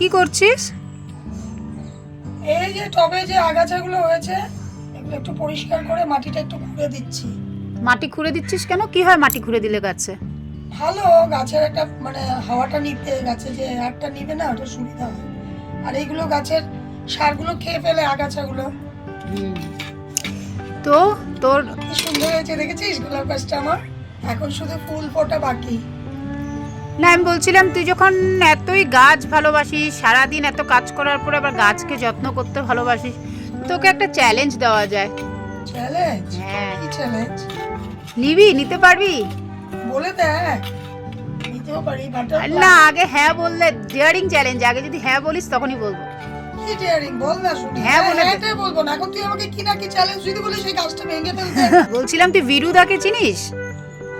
কি করছিস? এই যে টবে যে আগাছাগুলো হয়েছে এগুলো একটু পরিষ্কার করে মাটিটা একটু খুঁড়ে দিচ্ছি। মাটি খুঁড়ে দিচ্ছিস কেন? কি হয় মাটি খুঁড়ে দিলে গাছে? ভালো গাছের একটা মানে হাওয়াটা নিতে গাছে যে এয়ারটা নিবে না ওটা সুবিধা হয়। আর এইগুলো গাছের সারগুলো খেয়ে ফেলে আগাছাগুলো। তো তোর সুন্দর হয়েছে দেখেছিস গোলাপ গাছটা আমার? এখন শুধু ফুল ফোটা বাকি। না আমি বলছিলাম তুই যখন এতই গাছ ভালোবাসিস সারাদিন এত কাজ করার পরে আবার গাছকে যত্ন করতে ভালোবাসিস তোকে একটা চ্যালেঞ্জ দেওয়া যায়। চ্যালেঞ্জ হ্যাঁ। কি চ্যালেঞ্জ নিবি নিতে পারবি? বলে দেখ। না আগে হ্যাঁ বললে ডিয়ারিং চ্যালেঞ্জ আগে যদি হ্যাঁ বলিস তখনই বলব। কি ডেয়ারিং বল না শুনি। হ্যাঁ বলে দে। হ্যাঁটাই বলব না। এখন তুই আমাকে কি না কি চ্যালেঞ্জ যদি বলিস সেই গাছটা ভেঙে ফেলতে বলছিলাম তুই বিরুদাকে চিনিস?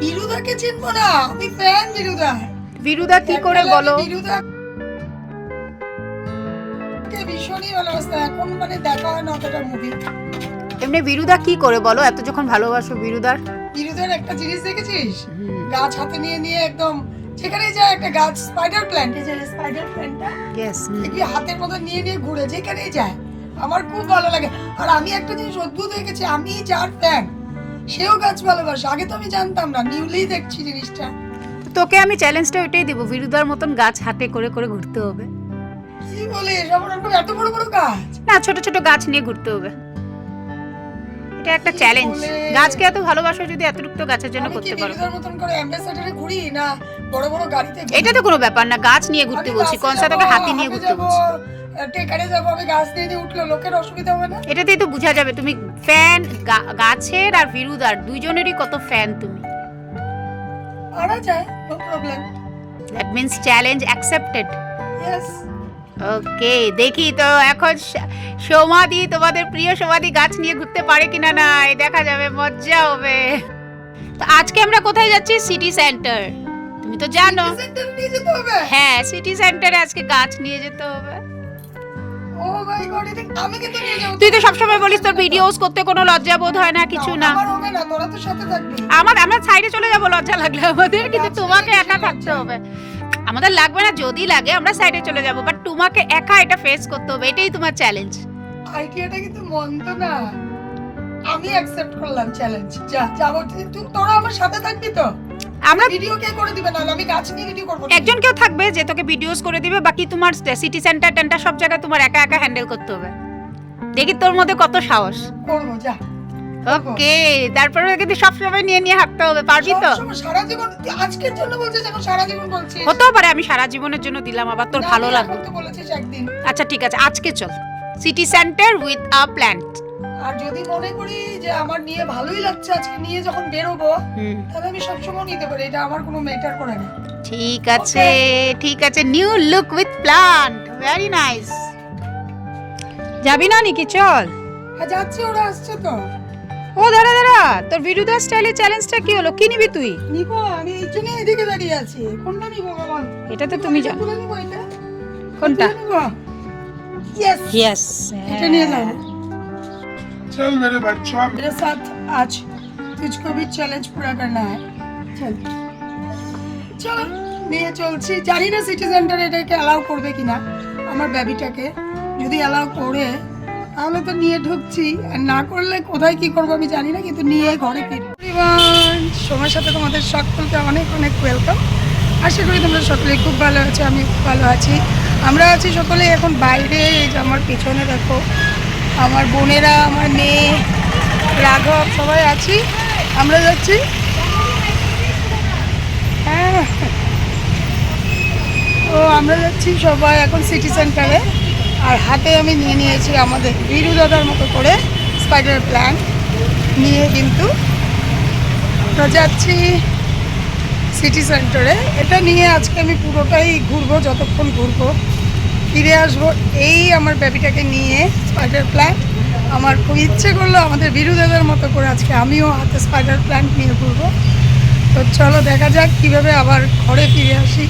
বিরুদাকে চিনবো না। আমি ফ্যান বিরুদা। বিরুদা কি করে বলো? বিরুদা ভীষণই ভালোবাসতাম এখন মানে দেখা হয় না অতটা মুভি এমনি বিরুদা কি করে বলো? এত যখন ভালোবাসো বিরুদার। বিরুদার একটা জিনিস দেখেছিস? গাছ হাতে নিয়ে নিয়ে একদম যেখানে যায় একটা গাছ স্পাইডার প্ল্যান্ট এই যে স্পাইডার প্ল্যান্টটা দেখবি হাতের মতো নিয়ে নিয়ে ঘুরে যেখানেই যায়। আমার খুব ভালো লাগে। আর আমি একটা জিনিস অদ্ভুত হয়ে গেছি আমি যার ফ্যান সেও গাছ ভালোবাসে। আগে তো আমি জানতাম না নিউলি দেখছি জিনিসটা। তোকে আমি চ্যালেঞ্জটা ওইটাই দেবো বিরুদার মতন গাছ হাতে করে করে ঘুরতে হবে। কি বলিস? এত বড় বড় গাছ? না ছোট ছোট গাছ নিয়ে ঘুরতে হবে। এটা একটা চ্যালেঞ্জ গাছকে এত ভালোবাসো যদি এতটুকু তো গাছের জন্য করতে পারো। বিরুদার মতন করে অ্যাম্বাসেডারে ঘুরি না বড় বড় গাড়িতে এটা তো কোনো ব্যাপার না গাছ নিয়ে ঘুরতে বলছি কনসা তোকে হাতি নিয়ে ঘুরতে বলছি। টেকারে যাব আমি গাছ নিয়ে নিয়ে উঠল লোকের অসুবিধা হবে না? এটাতেই তো বোঝা যাবে তুমি ফ্যান গাছের আর বিরুদার দুইজনেরই কত ফ্যান তুমি। আনা যায় no problem that means challenge accepted yes okay দেখি তো এখন সমাধি তোমাদের প্রিয় সমাধি গাছ নিয়ে ঘুরতে পারে কিনা না এই দেখা যাবে মজা হবে। তো আজকে আমরা কোথায় যাচ্ছি? সিটি সেন্টার তুমি তো জানো। হ্যাঁ সিটি সেন্টারে আজকে গাছ নিয়ে যেতে হবে। ও মাই গড আমি কিন্তু নিয়ে যাব। তুই তো সবসময় বলিস তোর ভিডিওস করতে কোনো লজ্জা বোধ হয় না কিছু না। আমার হবে না তোরা তো সাথে থাকবি। আমার আমরা সাইডে চলে যাব লজ্জা লাগলে আমাদের কিন্তু তোমাকে একা থাকতে হবে। আমাদের লাগবে না যদি লাগে আমরা সাইডে চলে যাব বাট তোমাকে একা এটা ফেস করতে হবে এটাই তোমার চ্যালেঞ্জ আইডিয়াটা কিন্তু মন্দ না। আমি অ্যাকসেপ্ট করলাম চ্যালেঞ্জ যা যাব তুই তোরা আমার সাথে থাকবি তো? আমরা ভিডিও কে করে দিবে? না আমি গাছ নিয়ে ভিডিও করব একজন কেউ থাকবে যে তোকে ভিডিওস করে দিবে বাকি তোমার সিটি সেন্টার টেন্টার সব জায়গায় তোমার একা একা হ্যান্ডেল করতে হবে। দেখি তোর মধ্যে কত সাহস। করব যা। ওকে তারপরে কিন্তু সব সময় নিয়ে নিয়ে হাঁটতে হবে পারবি তো? সারা জীবন আজকের জন্য বলছিস এখন সারা জীবন বলছিস? হতেও পারে আমি সারা জীবনের জন্য দিলাম আবার তোর ভালো লাগবে। তো বলেছিস একদিন। আচ্ছা ঠিক আছে আজকে চল। City centre with a plant আর যদি মনে করি যে আমার নিয়ে ভালোই লাগছে আজকে নিয়ে যখন বেরোবো তাহলে আমি সবসময় নিতে পারি। এটা আমার কোনো ম্যাটার করে না। ঠিক আছে ঠিক আছে। New look with plant very nice যাবি না নাকি? চল। হ্যাঁ যাচ্ছে ওরা আসছে তো। ও দাঁড়া দাঁড়া। তোর বিরুদ্ধা স্টাইলের চ্যালেঞ্জটা কি হলো? কি নিবি তুই? নিবো আমি এই জন্য এদিকে দাঁড়িয়ে আছি। কোনটা নিবো বাবা? এটা তো তুমি জানো। কোনটা? यस ইয়েস এটা নিয়ে যাও चल मेरे बच्चों मेरे साथ आज तुझको भी चैलेंज पूरा करना है चल চলো নিয়ে চলছি জানি না সিটি সেন্টার এটাকে অ্যালাউ করবে কিনা আমার বেবিটাকে যদি অ্যালাউ করে তাহলে তো নিয়ে ঢুকছি আর না করলে কোথায় কি করবো আমি জানি না কিন্তু নিয়ে ঘরে ফিরি এভরিওয়ান, সময়ের সাথে তোমাদের সকলকে অনেক অনেক ওয়েলকাম আশা করি তোমরা সকলে খুব ভালো আছো আমি খুব ভালো আছি আমরা আছি সকলে এখন বাইরে এই যে আমার পিছনে দেখো আমার বোনেরা, আমার মেয়ে, রাঘব, সবাই আছি। আমরা যাচ্ছি। হ্যাঁ। আমরা যাচ্ছি সবাই এখন সিটি সেন্টারে আর হাতে আমি নিয়ে নিয়েছি আমাদের বীরু দাদার মতো করে স্পাইডার প্ল্যান নিয়ে কিন্তু আমরা যাচ্ছি সিটি সেন্টারে এটা নিয়ে আজকে আমি পুরোটাই ঘুরবো, যতক্ষণ ঘুরবো। ফিরে আসব এই আমার বেবিটাকে নিয়ে স্পাইডার প্ল্যান্ট আমার খুব ইচ্ছে করল আমাদের বীরু মতো করে আজকে আমিও হাতে স্পাইডার প্ল্যান্ট নিয়ে ঘুরবো। তো চলো দেখা যাক কীভাবে আবার ঘরে ফিরে আসি,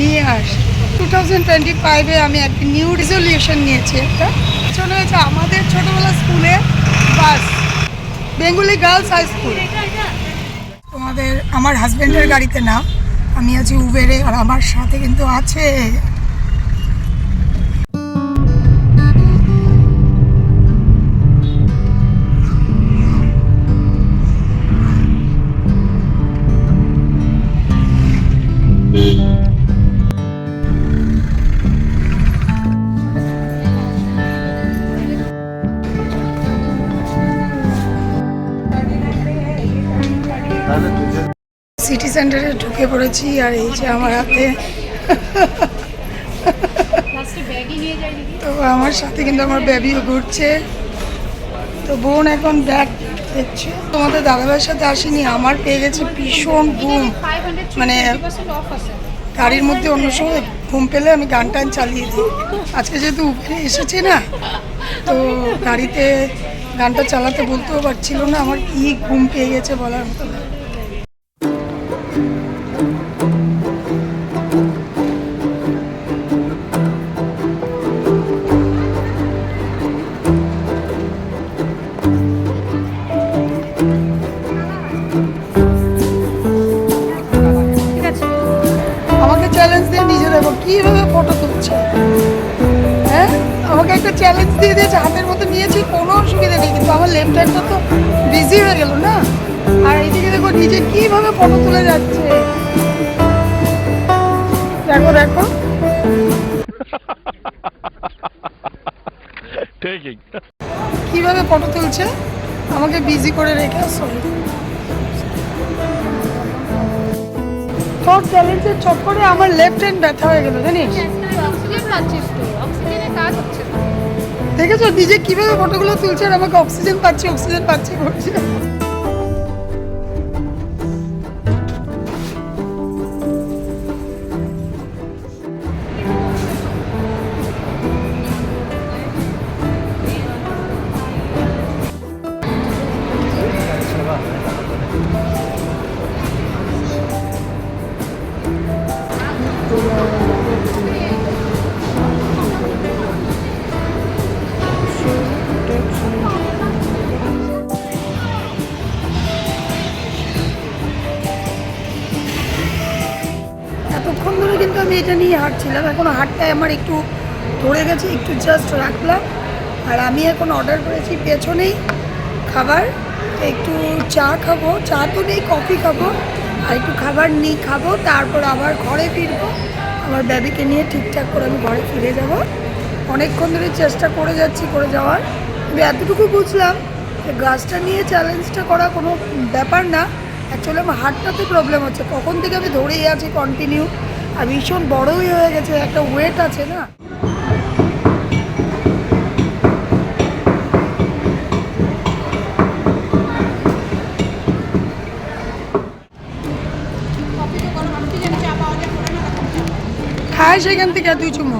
নিয়ে আসি। টু থাউজেন্ড টোয়েন্টি ফাইভে আমি একটা নিউ রিজলিউশন নিয়েছি একটা। চলে হয়েছে আমাদের ছোটোবেলা স্কুলে বাস বেঙ্গুলি গার্লস হাই স্কুল তোমাদের, আমার হাজব্যান্ডের গাড়িতে না আমি আছি উবেরে আর আমার সাথে কিন্তু আছে সেন্টারে ঢুকে পড়েছি আর এই যে আমার হাতে তো আমার সাথে কিন্তু আমার বেবিও ঘুরছে। তো বোন এখন ব্যাগ দেখছে তোমাদের দাদাভাইয়ের সাথে আসেনি, আমার পেয়ে গেছে ভীষণ ঘুম। মানে গাড়ির মধ্যে অন্য সময় ঘুম পেলে আমি গান টান চালিয়ে দিই। আজকে যেহেতু উপরে এসেছে না, তো গাড়িতে গানটা চালাতে বলতেও পারছিল না, আমার কি ঘুম পেয়ে গেছে বলার মতো না। কীভাবে ফটো তুলছে? হ্যাঁ? আমাকে একটা চ্যালেঞ্জ দিয়ে দিয়েছে হাতের মতো নিয়েছি কোনো অসুবিধা নেই কিন্তু আমার লেফট হ্যান্ডটা তো বিজি হয়ে গেল না? আর এইদিকে দেখো নিজে কীভাবে ফটো তুলে যাচ্ছে? দেখো দেখো. কীভাবে ফটো তুলছে? আমাকে বিজি করে রেখে আসো তোর চ্যালেঞ্জের চক্করে আমার লেফট হ্যান্ড ব্যথা হয়ে গেল, জানিস? দেখেছ? নিজে কীভাবে ফটোগুলো তুলছে আর আমাকে অক্সিজেন পাচ্ছি অক্সিজেন পাচ্ছি করছে আমি এটা নিয়ে হাঁটছিলাম। এখন হাঁটটায় আমার একটু ধরে গেছে, একটু জাস্ট রাখলাম। আর আমি এখন অর্ডার করেছি পেছনেই খাবার। একটু চা খাব, চা তো নেই কফি খাব। আর একটু খাবার নিই, খাব। তারপর আবার ঘরে ফিরবো। আমার বেবিকে নিয়ে ঠিকঠাক করে আমি ঘরে ফিরে যাব। অনেকক্ষণ ধরে চেষ্টা করে যাচ্ছি করে যাওয়ার। কিন্তু এতটুকু বুঝলাম যে গাছটা নিয়ে চ্যালেঞ্জটা করা কোনো ব্যাপার না। অ্যাকচুয়ালি আমার হার্টটাতে প্রবলেম হচ্ছে। কখন থেকে আমি ধরেই আছি কন্টিনিউ আর ভীষণ বড়ই হয়ে গেছে একটা ওয়েট আছে না? খায় সেখান থেকে তুই চুমো।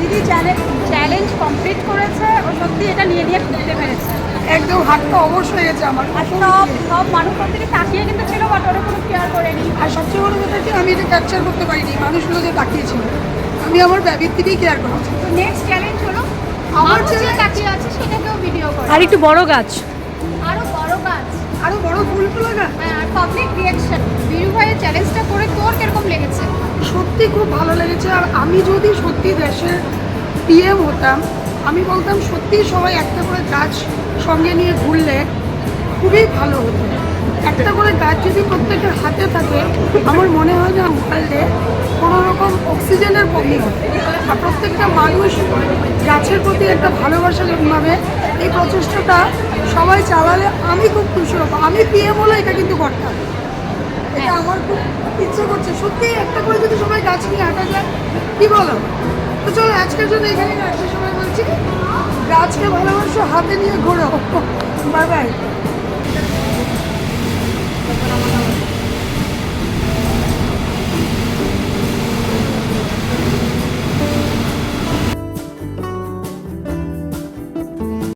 দিদি চ্যালেঞ্জ চ্যালেঞ্জ কমপ্লিট করেছে ও সত্যি এটা নিয়ে নিয়ে ঘুরতে পেরেছে। একদম হাতটা অবশ হয়ে গেছে আমার। আর সব সব মানুষ ওর দিকে তাকিয়ে কিন্তু ছিল বাট ওরা কোনো কেয়ার করেনি। আর সবচেয়ে বড় কথা কি আমি এটা ক্যাপচার করতে পারিনি মানুষগুলো যে তাকিয়েছিল। আমি আমার ব্যাবির দিকেই কেয়ার করেছি। তো নেক্সট চ্যালেঞ্জ হলো আমার যে তাকিয়ে আছে সেটাকেও ভিডিও করে। আর একটু বড় গাছ। আরও বড় গাছ। আরও বড় ফুল ফুল লাগা হ্যাঁ আর পাবলিক রিয়াকশন বিরু ভাইয়ের চ্যালেঞ্জটা করে তোর কীরকম লেগেছে? সত্যি খুব ভালো লেগেছে। আর আমি যদি সত্যি দেশের পিএম হতাম, আমি বলতাম সত্যি সবাই একটা করে গাছ সঙ্গে নিয়ে ঘুরলে খুবই ভালো হতো। একটা করে গাছ যদি প্রত্যেকের হাতে থাকে, আমার মনে হয় যে ওয়ার্ল্ডে কোনো রকম অক্সিজেনের কমি আর প্রত্যেকটা মানুষ গাছের প্রতি একটা ভালোবাসা জন্মাবে। এই প্রচেষ্টাটা সবাই চালালে আমি খুব খুশি হব। আমি পিএম হলে এটা কিন্তু করতাম। আমার খুব ইচ্ছে করছে। সত্যি, একটা করে যদি সবাই গাছ নিয়ে হাঁটা যায়, কি বলো? তো চলো, আজকের জন্য এখানে সবাই বলছি। গাছকে ভালোবাসো, হাতে নিয়ে ঘোরো বাই বাই।